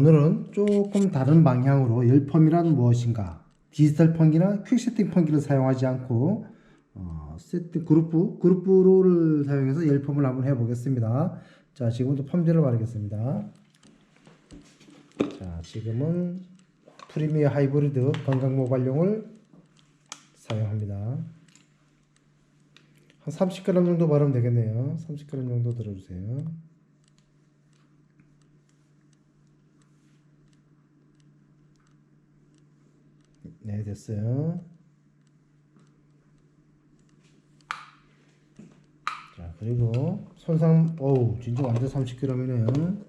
자, 오늘은 조금 다른 방향으로 열펌이란 무엇인가? 디지털 펌기나 퀵 세팅 펌기를 사용하지 않고 어, 세트 그룹프 그룹프로를 사용해서 열펌을 한번 해보겠습니다. 자, 지금부터 펌제를 바르겠습니다. 자, 지금은 프리미어 하이브리드 건강 모발용을 사용합니다. 한 30g 정도 바르면 되겠네요. 30g 정도 들어주세요. 네, 됐어요. 자, 그리고 손상, 어우, 진짜 완전 30g이네요.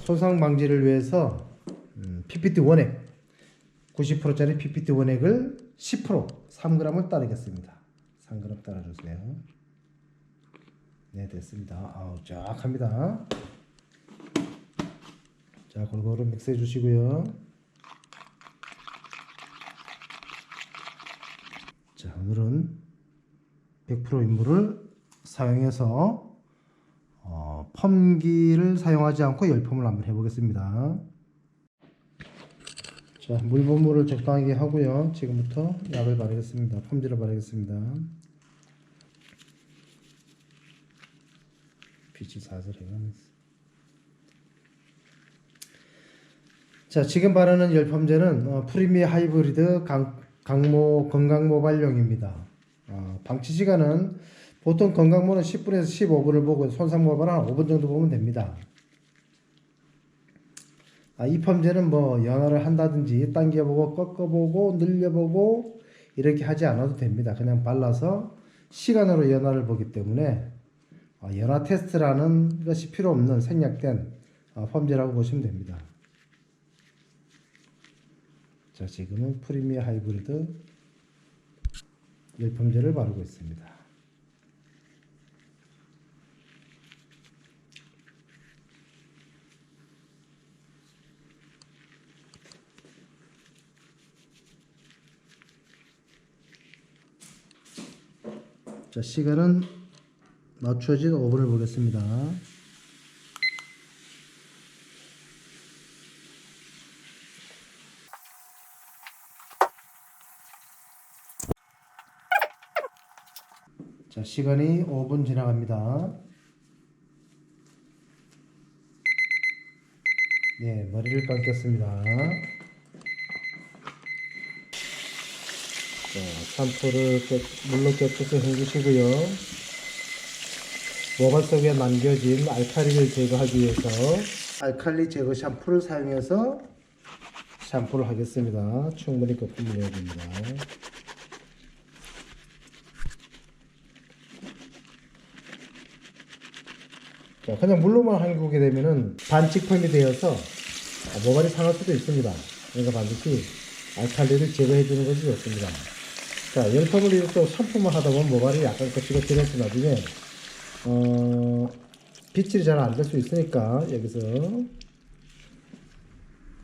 손상 방지를 위해서 음, PPT 원액 90%짜리 PPT 원액을 10% 3g을 따르겠습니다. 3g 따라주세요. 네 됐습니다. 아우 쫙 합니다. 자 골고루 믹스해 주시고요. 자 오늘은 100% 인물을 사용해서 어, 펌기를 사용하지 않고 열펌을 한번 해보겠습니다. 자, 물범물을 적당하게 하고요. 지금부터 약을 바르겠습니다. 펌지를 바르겠습니다. 빛이 사슬 해가면서. 자, 지금 바르는 열펌제는 어, 프리미어 하이브리드 강, 강모 건강 모발용입니다. 어, 방치 시간은 보통 건강모는 10분에서 15분을 보고 손상 모발은 한 5분 정도 보면 됩니다. 아, 이 펌제는 뭐 연화를 한다든지 당겨보고 꺾어보고 늘려보고 이렇게 하지 않아도 됩니다. 그냥 발라서 시간으로 연화를 보기 때문에 어, 연화 테스트라는 것이 필요 없는 생략된 어, 펌제라고 보시면 됩니다. 자, 지금은 프리미어 하이브리드 열펌제를 바르고 있습니다. 자, 시간은 맞춰진 5분을 보겠습니다. 시간이 5분 지나갑니다. 네, 머리를 감겠습니다. 자, 샴푸를 깨, 물로 깨끗이 헹구시고요. 모발 속에 남겨진 알칼리를 제거하기 위해서 알칼리 제거 샴푸를 사용해서 샴푸를 하겠습니다. 충분히 거품을 내야 됩니다. 자, 그냥 물로만 헹구게 되면은 반칙펌이 되어서 모발이 상할 수도 있습니다. 그러니까 반드시 알칼리를 제거해 주는 것이 좋습니다. 자, 열펌을 이렇게 또 샴푸만 하다 보면 모발이 약간 거칠거칠해서 나중에 어, 빗질이 잘 안 될 수 있으니까 여기서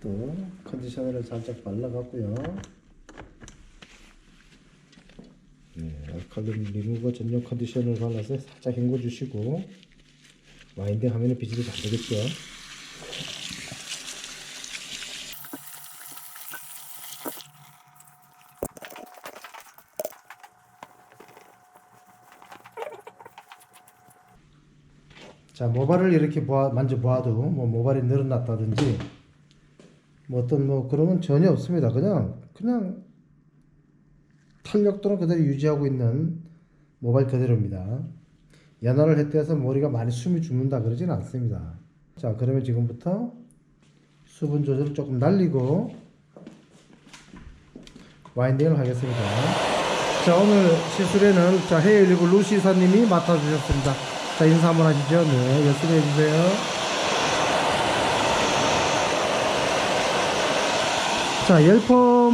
또 컨디셔너를 살짝 발라갖고요. 네, 알칼리 리무버 전용 컨디셔너를 발라서 살짝 헹궈주시고 와인딩 하면은 빗질이 잘 되겠죠. 자, 모발을 이렇게 보아, 만져보아도 뭐 모발이 늘어났다든지 뭐 어떤 뭐 그런 건 전혀 없습니다. 그냥 그냥 탄력도는 그대로 유지하고 있는 모발 그대로입니다. 연화를 했대서 머리가 많이 숨이 죽는다 그러지는 않습니다. 자, 그러면 지금부터 수분 조절을 조금 날리고 와인딩을 하겠습니다. 자, 오늘 시술에는 자, 헤일리브 루시사님이 맡아주셨습니다. 자, 인사 한번 하시죠. 네, 열심히 해주세요. 자, 열펌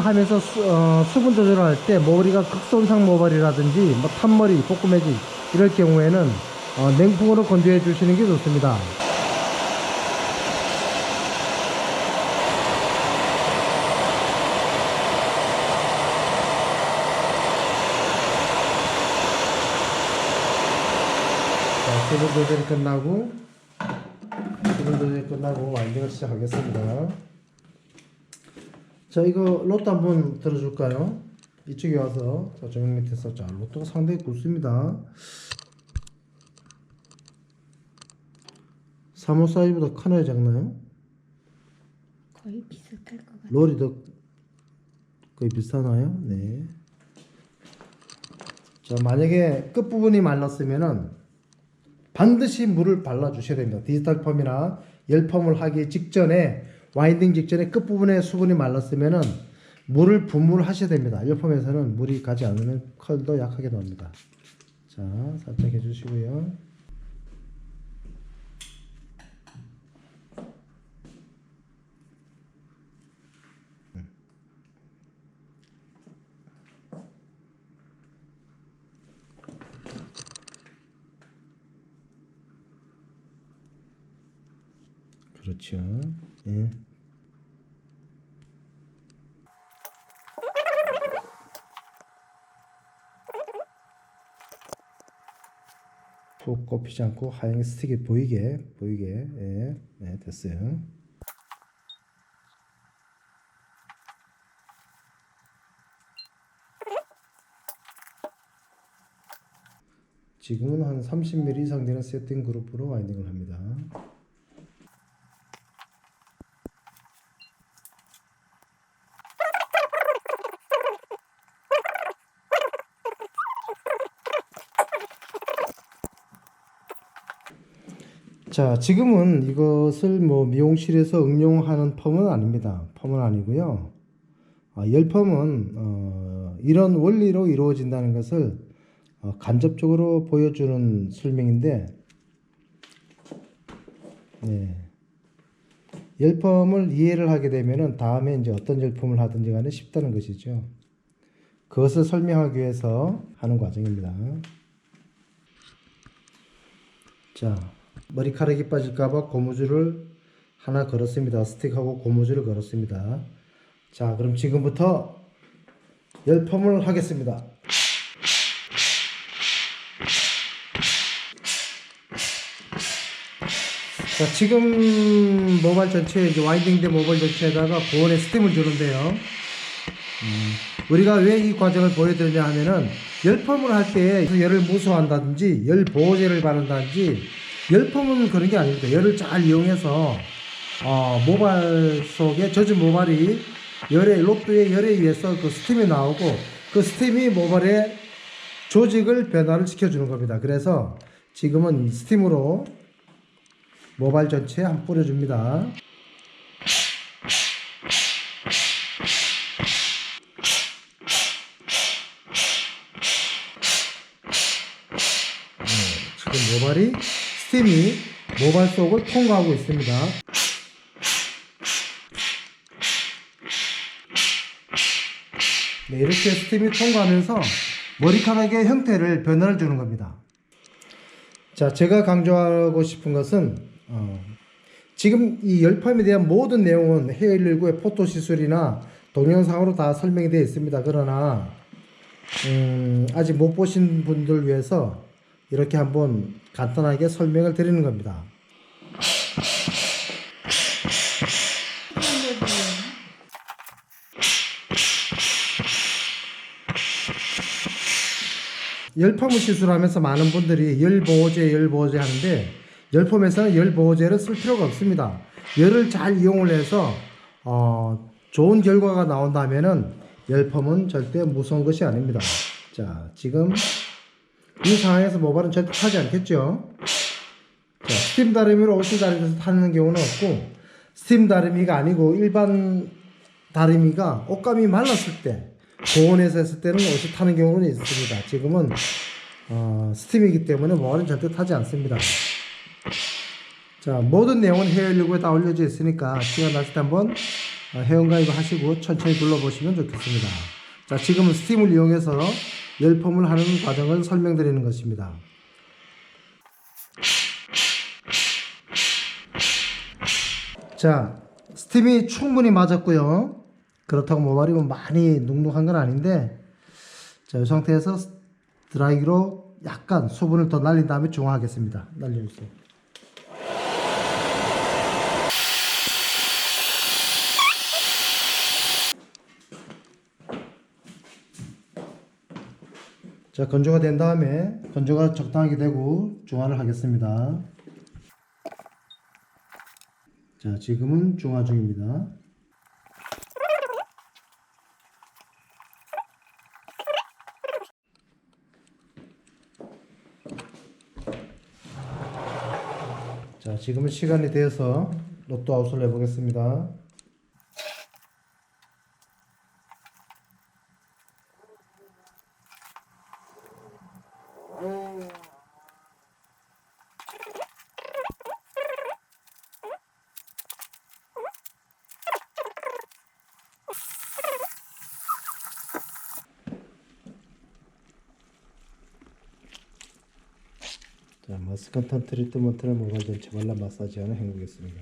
하면서 수, 어, 수분 조절을 할때 머리가 극손상 모발이라든지 뭐 탄머리, 볶음해지 이럴 경우에는 어, 냉풍으로 건조해 주시는 게 좋습니다. 수분 조절이 끝나고 수분 조절이 끝나고 와인딩을 시작하겠습니다. 자 이거 로또 한번 들어줄까요? 이쪽에 와서 자 조명 밑에서 자 로또가 상당히 굵습니다. 3호 사이즈보다 크나요 작나요? 거의 비슷할 것 같아요. 롤이 더 거의 비슷하나요? 네. 자, 만약에 끝부분이 말랐으면은 반드시 물을 발라 주셔야 됩니다. 디지털 펌이나 열 펌을 하기 직전에 와인딩 직전에 끝부분에 수분이 말랐으면은 물을 분무하셔야 됩니다. 열 펌에서는 물이 가지 않으면 컬도 약하게 나옵니다. 자, 살짝 해 주시고요. 그렇죠. 예. 푹 꼽히지 않고 하얀 스틱이 보이게 보이게 예, 네 됐어요. 지금은 한 30mm 이상 되는 세팅 그룹으로 와인딩을 합니다. 자, 지금은 이것을 뭐 미용실에서 응용하는 펌은 아닙니다. 펌은 아니고요. 아, 열펌은 어, 이런 원리로 이루어진다는 것을 어, 간접적으로 보여주는 설명인데, 네. 열펌을 이해를 하게 되면은 다음에 이제 어떤 열펌을 하든지 간에 쉽다는 것이죠. 그것을 설명하기 위해서 하는 과정입니다. 자, 머리카락이 빠질까봐 고무줄을 하나 걸었습니다. 스틱하고 고무줄을 걸었습니다. 자, 그럼 지금부터 열펌을 하겠습니다. 자, 지금 모발 전체에 이제 와인딩된 모발 전체에다가 고온의 스팀을 주는데요. 음, 우리가 왜 이 과정을 보여드리냐 하면은 열펌을 할 때 열을 무소한다든지 열 보호제를 바른다든지 열펌은 그런 게 아닙니다. 열을 잘 이용해서 어, 모발 속에 젖은 모발이 열에 로또의 열에 의해서 그 스팀이 나오고 그 스팀이 모발의 조직을 변화를 시켜주는 겁니다. 그래서 지금은 이 스팀으로 모발 전체에 한 뿌려줍니다. 네, 지금 모발이 스팀이 모발 속을 통과하고 있습니다. 네, 이렇게 스팀이 통과하면서 머리카락의 형태를 변화를 주는 겁니다. 자, 제가 강조하고 싶은 것은 어, 지금 이 열펌에 대한 모든 내용은 헤어119의 포토 시술이나 동영상으로 다 설명이 되어 있습니다. 그러나 음, 아직 못 보신 분들 위해서 이렇게 한번 간단하게 설명을 드리는 겁니다. 열펌을 시술하면서 많은 분들이 열보호제, 열보호제 하는데 열펌에서는 열보호제를 쓸 필요가 없습니다. 열을 잘 이용을 해서 어, 좋은 결과가 나온다면은 열펌은 절대 무서운 것이 아닙니다. 자, 지금 이 상황에서 모발은 절대 타지 않겠죠. 자, 스팀 다리미로 옷을 다리면서 타는 경우는 없고 스팀 다리미가 아니고 일반 다리미가 옷감이 말랐을 때 고온에서 했을 때는 옷이 타는 경우는 있습니다. 지금은 어, 스팀이기 때문에 모발은 절대 타지 않습니다. 자, 모든 내용은 헤어일리고에 다 올려져 있으니까 시간 나실 때 한번 어, 회원 가입 하시고 천천히 둘러보시면 좋겠습니다. 자, 지금은 스팀을 이용해서 열펌을 하는 과정을 설명드리는 것입니다. 자, 스팀이 충분히 맞았고요. 그렇다고 모발이 뭐 많이 눅눅한 건 아닌데, 자, 이 상태에서 드라이기로 약간 수분을 더 날린 다음에 중화하겠습니다. 날려주세요. 자 건조가 된 다음에 건조가 적당하게 되고 중화를 하겠습니다. 자 지금은 중화 중입니다. 자 지금은 시간이 되어서 로또 아웃을 해보겠습니다. 자, 마스칸탄 트리트먼트를 모발 전체 발라 마사지하는 행복겠습니다.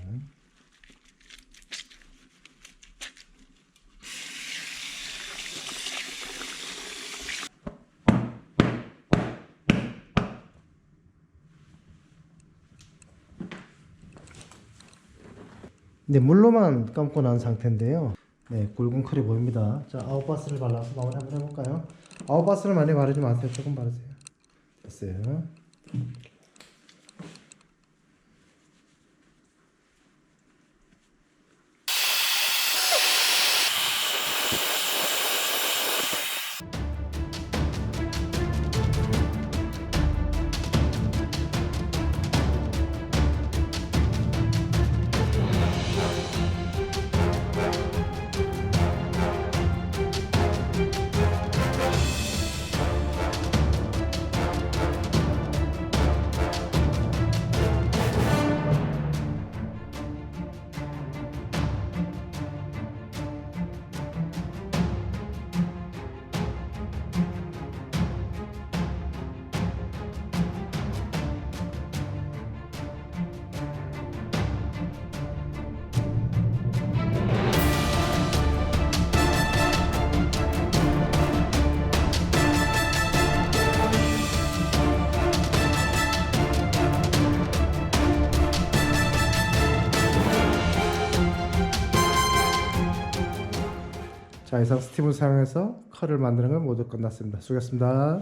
네, 물로만 감고 난 상태인데요. 네, 굵은 컬이 보입니다. 자, 아웃바스를 발라서 마무리 한번 해볼까요? 아웃바스를 많이 바르지 마세요. 조금 바르세요. 됐어요. 자, 이상 스팀을 사용해서 컬을 만드는 건 모두 끝났습니다. 수고하셨습니다.